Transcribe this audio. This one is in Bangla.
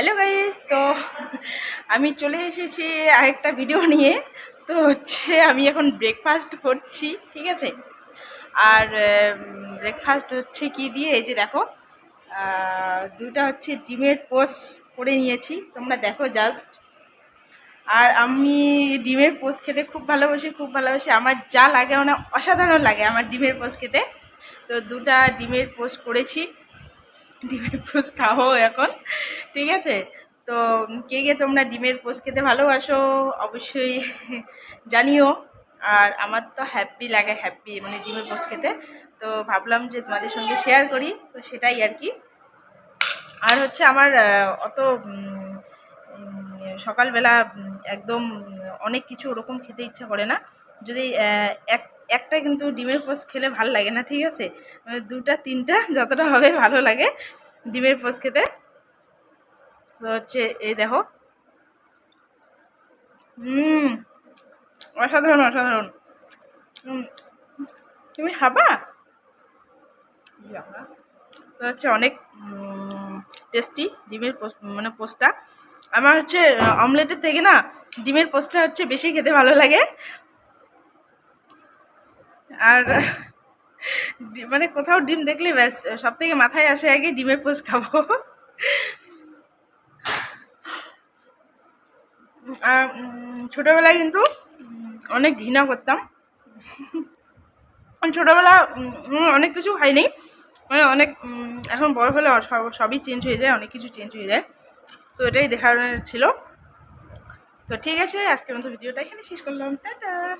হ্যালো গাইস তো আমি চলে এসেছি আরেকটা ভিডিও নিয়ে। তো হচ্ছে আমি এখন ব্রেকফাস্ট করছি, ঠিক আছে? আর ব্রেকফাস্ট হচ্ছে কি দিয়ে? এই যে দেখো দুটা হচ্ছে ডিমের পোস্ট করে নিয়েছি, তোমরা দেখো জাস্ট আর আমি ডিমের পোস্ট খেতে খুব ভালোবাসি খুব ভালোবাসি। আমার যা লাগে মানে অসাধারণ লাগে আমার ডিমের পোস্ট খেতে। তো দুটা ডিমের পোস্ট করেছি। ডিমের পোস্ট খাব এখন। ঠিক আছে? তো কে কে তোমরা ডিমের পোস্ট খেতে ভালোবাসো অবশ্যই জানিও। আর আমার তো হ্যাপি লাগে হ্যাপি মানে ডিমের পোস্ট খেতে। তো ভাবলাম যে তোমাদের সঙ্গে শেয়ার করি, তো সেটাই আর কি। আর হচ্ছে আমার অত সকালবেলা একদম অনেক কিছু ওরকম খেতে ইচ্ছা করে না। যদি এক একটা কিন্তু ডিমের পোস্ট খেলে ভালো লাগে না, ঠিক আছে? মানে দুটা, তিনটা যতটা হবে ভালো লাগে ডিমের পোস্ট খেতে। তো হচ্ছে এই দেখো। হুম, অসাধারণ অসাধারণ। তুমি ইয়াবা। তো হচ্ছে অনেক টেস্টি ডিমের মানে পোস্টটা আমার হচ্ছে, অমলেটের থেকে না ডিমের পোস্টটা হচ্ছে বেশি খেতে ভালো লাগে। আর মানে কোথাও ডিম দেখলে ব্যাস সব থেকে মাথায় আসে আগে ডিমের পোস্ট খাব। আর ছোটোবেলায় কিন্তু অনেক ঘৃণা করতাম। ছোটোবেলা অনেক কিছু খাইনি মানে অনেক এখন বড় হলে সব- সবই চেঞ্জ হয়ে যায়, অনেক কিছু চেঞ্জ হয়ে যায়। তো এটাই দেখার ছিল। তো ঠিক আছে, আজকের মতো ভিডিওটা এখানে শেষ করলাম। টাটা!